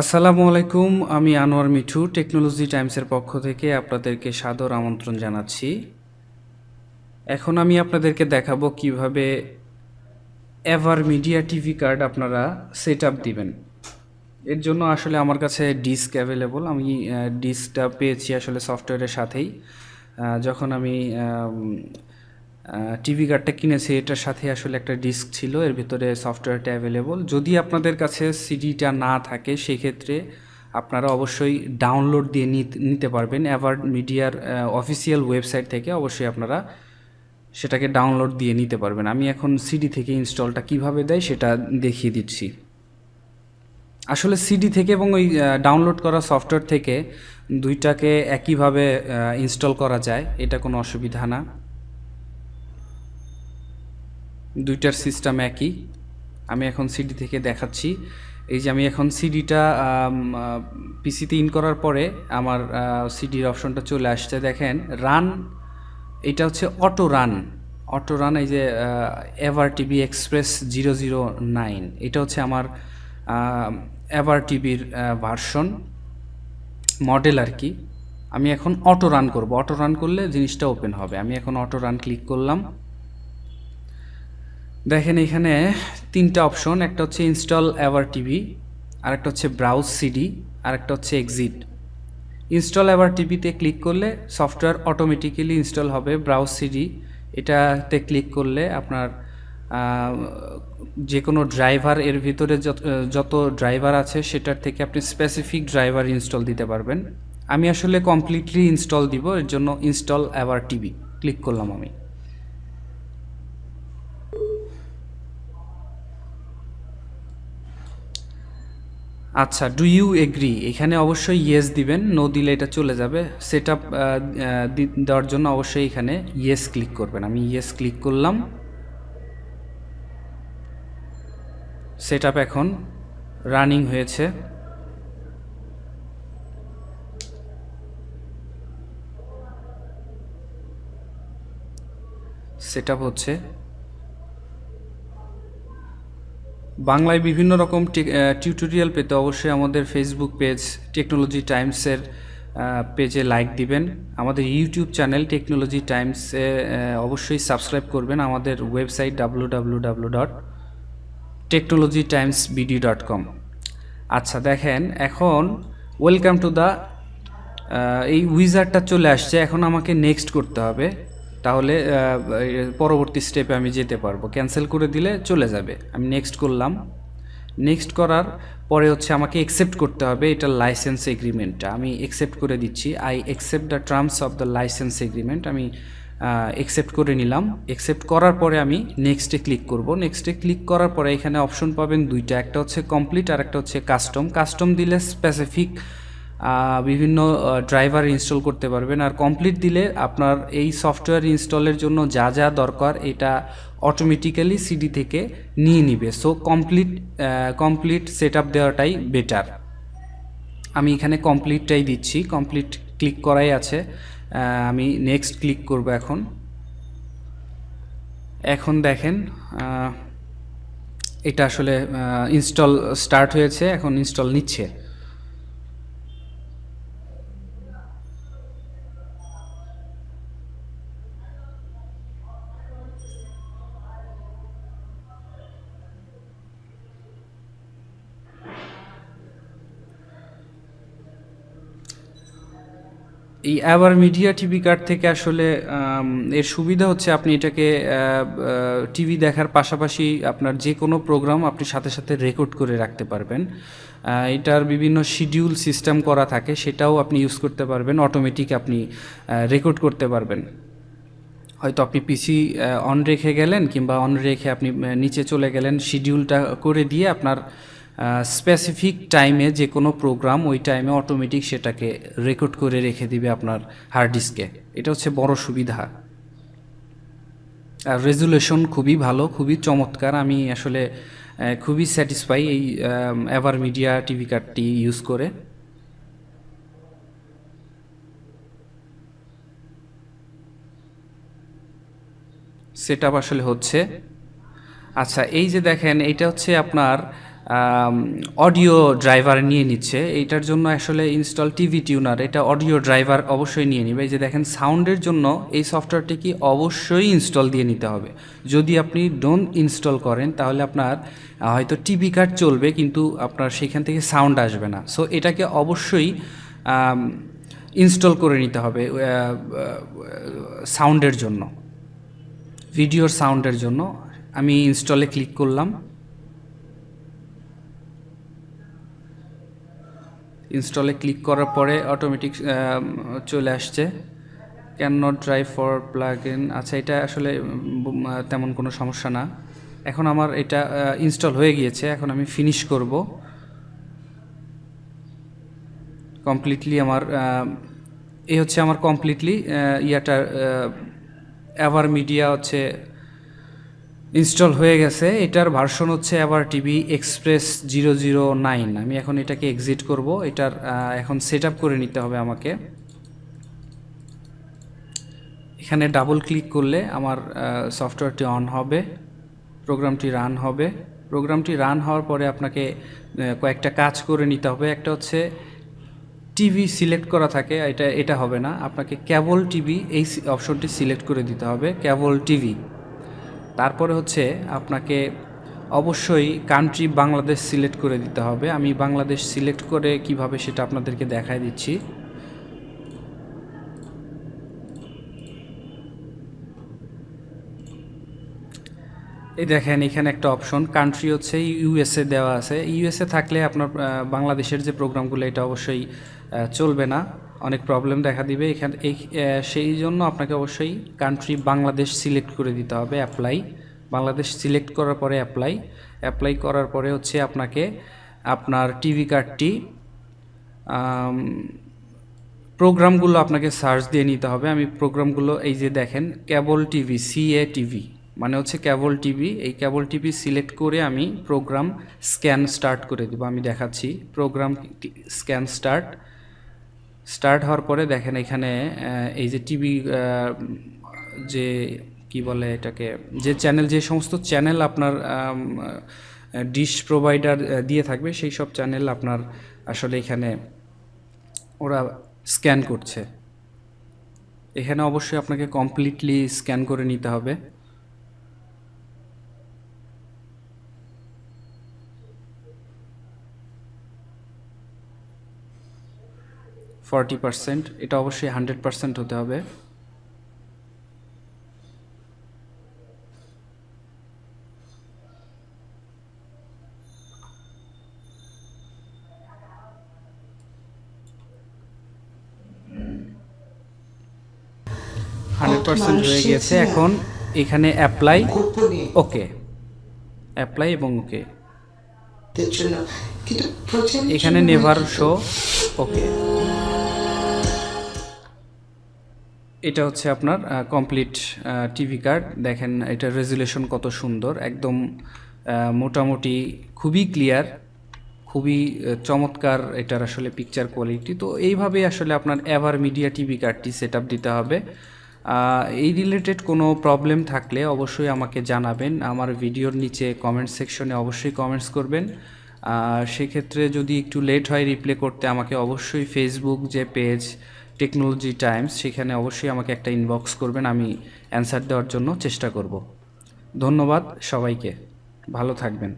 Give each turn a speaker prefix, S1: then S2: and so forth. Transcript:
S1: আসসালামু আলাইকুম, আমি আনোয়ার মিঠু, টেকনোলজি টাইমসের পক্ষ থেকে আপনাদেরকে সাদর আমন্ত্রণ জানাচ্ছি। এখন আমি আপনাদেরকে দেখাবো কীভাবে এভার মিডিয়া টিভি কার্ড আপনারা সেট আপ দিবেন। এর জন্য আসলে আমার কাছে ডিস্ক অ্যাভেলেবল, আমি ডিস্কটা পেয়েছি আসলে সফটওয়্যারের সাথেই। যখন আমি টিভি কার্ডটা কিনেছি, এটার সাথে আসলে একটা ডিস্ক ছিল, এর ভিতরে সফটওয়্যারটা অ্যাভেলেবল যদি আপনাদের কাছে সিডিটা না থাকে, সেক্ষেত্রে আপনারা অবশ্যই ডাউনলোড দিয়ে নিত- পারবেন। অ্যাভার্ড মিডিয়ার অফিসিয়াল ওয়েবসাইট থেকে অবশ্যই আপনারা সেটাকে ডাউনলোড দিয়ে নিতে পারবেন। আমি এখন সিডি থেকে ইনস্টলটা কীভাবে দেয়, সেটা দেখিয়ে দিচ্ছি। আসলে সিডি থেকে এবং ওই ডাউনলোড করা সফটওয়্যার থেকে দুইটাকে একইভাবে ইনস্টল করা যায়, এটা কোনো অসুবিধা না। দুইটার সিস্টেম একই। আমি এখন সিডি থেকে দেখাচ্ছি। এই যে আমি এখন সিডিটা পিসিতে ইন করার পরে আমার সিডির অপশনটা চলে আসছে। দেখেন রান এটা হচ্ছে অটো রান অটো রান এই যে AVer TV Express zero zero nine এটা হচ্ছে আমার এভার টিভির ভার্সন মডেল আর কি। আমি এখন অটো রান করব। অটো রান করলে জিনিসটা ওপেন হবে। আমি এখন অটো রান ক্লিক করলাম। দেখেন এখানে তিনটা অপশন একটা হচ্ছে ইনস্টল এভার টিভি আরেকটা হচ্ছে ব্রাউজ সিডি আরেকটা হচ্ছে এক্সিট ইনস্টল এভার টিভিতে ক্লিক করলে সফটওয়্যার অটোমেটিক্যালি ইনস্টল হবে ব্রাউজ সিডি এটাতে ক্লিক করলে আপনার যে কোনো ড্রাইভার এর ভিতরে যত- ড্রাইভার আছে সেটার থেকে আপনি স্পেসিফিক ড্রাইভার ইনস্টল দিতে পারবেন। আমি আসলে কমপ্লিটলি ইনস্টল দিব, এর জন্য ইনস্টল এভার টিভি ক্লিক করলাম আমি। আচ্ছা ডু ইউ এগ্রি এখানে অবশ্যই ইয়েস দিবেন নো দিলে এটা চলে যাবে। সেট আপ দেওয়ার জন্য অবশ্যই এখানে ইয়েস ক্লিক করবেন। আমি ইয়েস ক্লিক করলাম। সেট আপ এখন রানিং হয়েছে। সেট আপ হচ্ছে বাংলায় বিভিন্ন রকম টিউটোরিয়াল পেতে অবশ্যই আমাদের ফেসবুক পেজ টেকনোলজি টাইমসের পেজে লাইক দিবেন। আমাদের ইউটিউব চ্যানেল টেকনোলজি টাইমসে অবশ্যই সাবস্ক্রাইব করবেন। আমাদের website W dot technology times BD dot com আচ্ছা দেখেন, এখন ওয়েলকাম টু দ্য এই উইজারটা চলে আসছে। এখন আমাকে নেক্সট করতে হবে। তাহলে পরবর্তী স্টেপে আমি যেতে পারব। ক্যান্সেল করে দিলে চলে যাবে। আমি নেক্সট করলাম। নেক্সট করার পরে হচ্ছে আমাকে একসেপ্ট করতে হবে এটা লাইসেন্স এগ্রিমেন্টটা আমি একসেপ্ট করে দিচ্ছি। I accept the terms of the licence agreement আমি একসেপ্ট করে নিলাম। একসেপ্ট করার পরে আমি নেক্সটে ক্লিক করব। নেক্সটে ক্লিক করার পরে এখানে অপশন পাবেন দুইটা। একটা হচ্ছে কমপ্লিট আর একটা হচ্ছে কাস্টম কাস্টম দিলে স্পেসিফিক বিভিন্ন ড্রাইভার ইনস্টল করতে পারবেন। আর কমপ্লিট দিলে আপনার এই সফটওয়্যার ইনস্টলের জন্য যা যা দরকার, এটা অটোমেটিক্যালি সিডি থেকে নিয়ে নিবে। So complete complete set up দেওয়াটাই বেটার আমি এখানে কমপ্লিটটাই দিচ্ছি। কমপ্লিট ক্লিক করাই আছে। আমি নেক্সট ক্লিক করব এখন। এখন দেখেন এটা আসলে ইনস্টল স্টার্ট হয়েছে, এখন ইনস্টল নিচ্ছে। এই অ্যাভার মিডিয়া টিভি কার্ড থেকে আসলে এর সুবিধা হচ্ছে আপনি এটাকে টিভি দেখার পাশাপাশি আপনার যে কোনো প্রোগ্রাম আপনি সাথে সাথে রেকর্ড করে রাখতে পারবেন। এটার বিভিন্ন শিডিউল সিস্টেম করা থাকে, সেটাও আপনি ইউজ করতে পারবেন, অটোমেটিক আপনি রেকর্ড করতে পারবেন। হয়তো আপনি পিসি অন রেখে গেলেন কিংবা অন রেখে আপনি নিচে চলে গেলেন, শিডিউলটা করে দিয়ে আপনার স্পেসিফিক টাইমে যে কোনো প্রোগ্রাম ওই টাইমে অটোমেটিক সেটাকে রেকর্ড করে রেখে দিবে আপনার হার্ড ডিস্কে এটা হচ্ছে বড় সুবিধা। আর রেজুলেশন খুবই ভালো, খুবই চমৎকার। আমি আসলে খুবই স্যাটিসফাই এই এভার মিডিয়া টিভি কার্ডটি ইউজ করে। সেট আসলে হচ্ছে। আচ্ছা এই যে দেখেন, এটা হচ্ছে আপনার অডিও ড্রাইভার নিয়ে নিচ্ছে। এইটার জন্য আসলে ইনস্টল টিভি টিউনার এটা অডিও ড্রাইভার অবশ্যই নিয়ে নিবে। যে দেখেন সাউন্ডের জন্য এই সফটওয়্যারটি কি অবশ্যই ইনস্টল দিয়ে নিতে হবে। যদি আপনি ডোন্ট ইনস্টল করেন, তাহলে আপনার হয়তো টিভি কার্ড চলবে, কিন্তু আপনার সেখান থেকে সাউন্ড আসবে না। সো এটাকে অবশ্যই ইনস্টল করে নিতে হবে সাউন্ডের জন্য। ভিডিওর সাউন্ডের জন্য। আমি ইনস্টলে ক্লিক করলাম। ইনস্টলে ক্লিক করার পরে অটোমেটিক চলে আসছে। Can not drive for plug in আচ্ছা এটা আসলে তেমন কোনো সমস্যা না। এখন আমার এটা ইনস্টল হয়ে গিয়েছে। এখন আমি ফিনিশ করব। কমপ্লিটলি আমার এই হচ্ছে আমার কমপ্লিটলি ইয়াটা অ্যাভার মিডিয়া হচ্ছে ইনস্টল হয়ে গেছে। এটার ভার্সন হচ্ছে আবার TV Express zero zero nine আমি এখন এটাকে এক্সিট করব। এটার এখন সেট করে নিতে হবে আমাকে। এখানে ডাবল ক্লিক করলে আমার সফটওয়্যারটি অন হবে প্রোগ্রামটি রান হবে। প্রোগ্রামটি রান হওয়ার পরে আপনাকে কয়েকটা কাজ করে নিতে হবে। একটা হচ্ছে টিভি সিলেক্ট করা থাকে, এটা এটা হবে না। আপনাকে কেবল টিভি এই অপশনটি সিলেক্ট করে দিতে হবে। ক্যাবল টিভি তারপরে হচ্ছে আপনাকে অবশ্যই কান্ট্রি বাংলাদেশ সিলেক্ট করে দিতে হবে। আমি বাংলাদেশ সিলেক্ট করে কীভাবে সেটা আপনাদেরকে দেখায় দিচ্ছি। এই দেখেন, এখানে একটা অপশন কান্ট্রি হচ্ছে ইউএসএ দেওয়া আছে। ইউএসএ থাকলে আপনার বাংলাদেশের যে প্রোগ্রামগুলো এটা অবশ্যই চলবে না। অনেক প্রবলেম দেখা দিবে। এখানে এই সেই জন্য আপনাকে অবশ্যই কান্ট্রি বাংলাদেশ সিলেক্ট করে দিতে হবে অ্যাপ্লাই বাংলাদেশ সিলেক্ট করার পরে অ্যাপ্লাই অ্যাপ্লাই করার পরে হচ্ছে আপনাকে আপনার টিভি কার্ডটি প্রোগ্রামগুলো আপনাকে সার্চ দিয়ে নিতে হবে। আমি প্রোগ্রামগুলো এই যে দেখেন কেবল টিভি সিএ টিভি মানে হচ্ছে কেবল টিভি এই কেবল টিভি সিলেক্ট করে আমি প্রোগ্রাম স্ক্যান স্টার্ট করে দেবো। আমি দেখাচ্ছি প্রোগ্রাম স্ক্যান স্টার্ট স্টার্ট হওয়ার পরে দেখেন এখানে এই যে টিভি যে কি বলে এটাকে, যে চ্যানেল যে সমস্ত চ্যানেল আপনার ডিশ প্রোভাইডার দিয়ে থাকবে, সেই সব চ্যানেল আপনার আসলে এখানে ওরা স্ক্যান করছে। এখানে অবশ্যই আপনাকে কমপ্লিটলি স্ক্যান করে নিতে হবে। ফর্টি পার্সেন্ট এটা অবশ্যই হান্ড্রেড পার্সেন্ট হতে হবে। হান্ড্রেড পার্সেন্ট হয়ে গেছে এখন এখানে অ্যাপ্লাই ওকে অ্যাপ্লাই এবং ওকে এখানে নেভার শো ওকে এটা হচ্ছে আপনার কমপ্লিট টিভি কার্ড দেখেন এটা রেজুলেশন কত সুন্দর, একদম মোটামুটি খুবই ক্লিয়ার খুবই চমৎকার এটার আসলে পিকচার কোয়ালিটি তো এইভাবে আসলে আপনার এভার মিডিয়া টিভি কার্ডটি সেট দিতে হবে। এই রিলেটেড কোনো প্রবলেম থাকলে অবশ্যই আমাকে জানাবেন। আমার ভিডিওর নিচে কমেন্ট সেকশনে অবশ্যই কমেন্টস করবেন। সেক্ষেত্রে যদি একটু লেট হয় রিপ্লে করতে, আমাকে অবশ্যই ফেসবুক যে পেজ টেকনোলজি টাইমস সেখানে অবশ্যই আমাকে একটা ইনবক্স করবেন, আমি অ্যান্সার দেওয়ার জন্য চেষ্টা করব। ধন্যবাদ সবাইকে, ভালো থাকবেন।